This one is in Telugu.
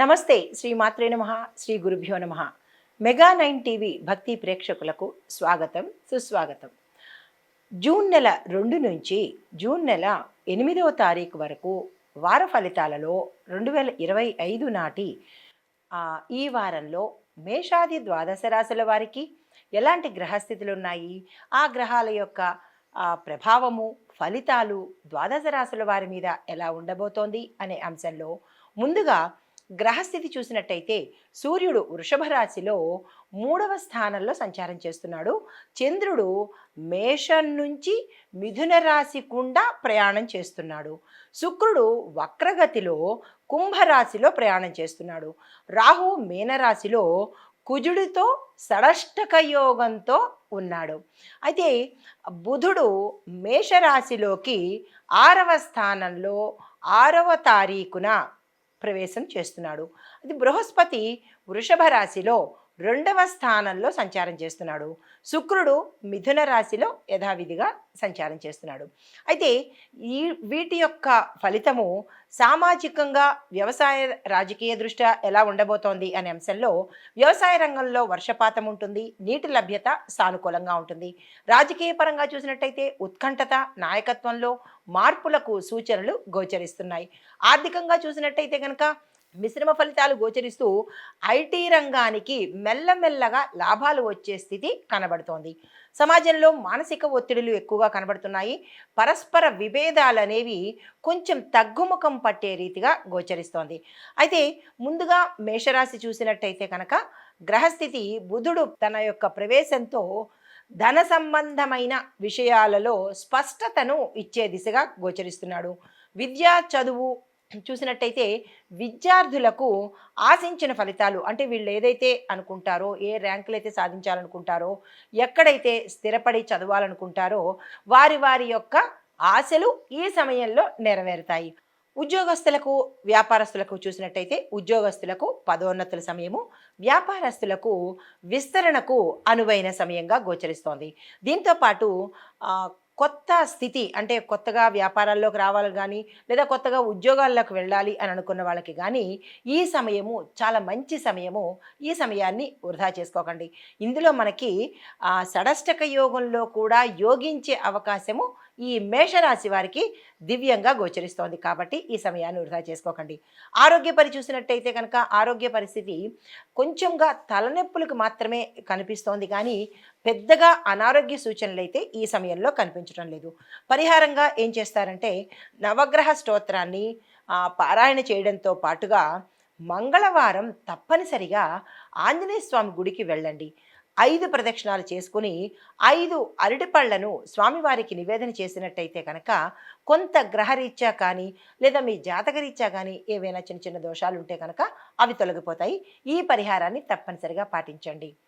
నమస్తే శ్రీ మాత్రే నమ శ్రీ గురుభ్యో నమ. మెగా నైన్ టీవీ భక్తి ప్రేక్షకులకు స్వాగతం సుస్వాగతం. జూన్ నెల రెండు నుంచి జూన్ నెల ఎనిమిదవ తారీఖు వరకు వార ఫలితాలలో రెండు వేల ఇరవై ఐదు నాటి ఈ వారంలో మేషాది ద్వాదశ రాశుల వారికి ఎలాంటి గ్రహస్థితులు ఉన్నాయి ఆ గ్రహాల యొక్క ప్రభావము ఫలితాలు ద్వాదశ రాశుల వారి మీద ఎలా ఉండబోతోంది అనే అంశంలో ముందుగా గ్రహస్థితి చూసినట్టయితే సూర్యుడు వృషభ రాశిలో మూడవ స్థానంలో సంచారం చేస్తున్నాడు. చంద్రుడు మేషం నుంచి మిథున రాశి గుండా ప్రయాణం చేస్తున్నాడు. శుక్రుడు వక్రగతిలో కుంభరాశిలో ప్రయాణం చేస్తున్నాడు. రాహు మీనరాశిలో కుజుడితో సడష్టక యోగంతో ఉన్నాడు. అయితే బుధుడు మేషరాశిలోకి ఆరవ స్థానంలో ఆరవ తారీఖున ప్రవేశం చేస్తున్నాడు. అది బృహస్పతి వృషభ రాశిలో రెండవ స్థానంలో సంచారం చేస్తున్నాడు. శుక్రుడు మిథున రాశిలో యథావిధిగా సంచారం చేస్తున్నాడు. అయితే ఈ వీటి యొక్క ఫలితము సామాజికంగా వ్యవసాయ రాజకీయ దృష్ట్యా ఎలా ఉండబోతోంది అనే అంశంలో వ్యవసాయ రంగంలో వర్షపాతం ఉంటుంది నీటి లభ్యత సానుకూలంగా ఉంటుంది. రాజకీయ పరంగా చూసినట్టయితే ఉత్కంఠత నాయకత్వంలో మార్పులకు సూచనలు గోచరిస్తున్నాయి. ఆర్థికంగా చూసినట్టయితే కనుక మిశ్రమ ఫలితాలు గోచరిస్తూ ఐటీ రంగానికి మెల్లమెల్లగా లాభాలు వచ్చే స్థితి కనబడుతోంది. సమాజంలో మానసిక ఒత్తిడులు ఎక్కువగా కనబడుతున్నాయి. పరస్పర విభేదాలు అనేవి కొంచెం తగ్గుముఖం పట్టే రీతిగా గోచరిస్తోంది. అయితే ముందుగా మేషరాశి చూసినట్టయితే కనుక గ్రహస్థితి బుధుడు తన యొక్క ప్రవేశంతో ధన సంబంధమైన విషయాలలో స్పష్టతను ఇచ్చే దిశగా గోచరిస్తున్నాడు. విద్యా చదువు చూసినట్టయితే విద్యార్థులకు ఆశించిన ఫలితాలు అంటే వీళ్ళు ఏదైతే అనుకుంటారో ఏ ర్యాంకులు అయితే సాధించాలనుకుంటారో ఎక్కడైతే స్థిరపడి చదవాలనుకుంటారో వారి వారి యొక్క ఆశలు ఈ సమయంలో నెరవేరుతాయి. ఉద్యోగస్తులకు వ్యాపారస్తులకు చూసినట్టయితే ఉద్యోగస్తులకు పదోన్నతుల సమయము వ్యాపారస్తులకు విస్తరణకు అనువైన సమయంగా గోచరిస్తోంది. దీంతో పాటు కొత్త స్థితి అంటే కొత్తగా వ్యాపారాల్లోకి రావాలి కానీ లేదా కొత్తగా ఉద్యోగాల్లోకి వెళ్ళాలి అని అనుకున్న వాళ్ళకి కానీ ఈ సమయము చాలా మంచి సమయము. ఈ సమయాన్ని వృధా చేసుకోకండి. ఇందులో మనకి ఆ షడష్టక యోగంలో కూడా యోగించే అవకాశము ఈ మేషరాశి వారికి దివ్యంగా గోచరిస్తోంది. కాబట్టి ఈ సమయాన్ని వృధా చేసుకోకండి. ఆరోగ్య పరి చూసినట్టయితే కనుక ఆరోగ్య పరిస్థితి కొంచెంగా తలనొప్పులకు మాత్రమే కనిపిస్తోంది. కానీ పెద్దగా అనారోగ్య సూచనలు అయితే ఈ సమయంలో కనిపించడం లేదు. పరిహారంగా ఏం చేస్తారంటే నవగ్రహ స్తోత్రాన్ని పారాయణ చేయడంతో పాటుగా మంగళవారం తప్పనిసరిగా ఆంజనేయ స్వామి గుడికి వెళ్ళండి. ఐదు ప్రదక్షిణాలు చేసుకుని ఐదు అరటిపళ్ళను స్వామివారికి నివేదన చేసినట్టయితే కనుక కొంత గ్రహరీత్యా కానీ లేదా మీ జాతకరీత్యా కానీ ఏవైనా చిన్న చిన్న దోషాలు ఉంటే కనుక అవి తొలగిపోతాయి. ఈ పరిహారాన్ని తప్పనిసరిగా పాటించండి.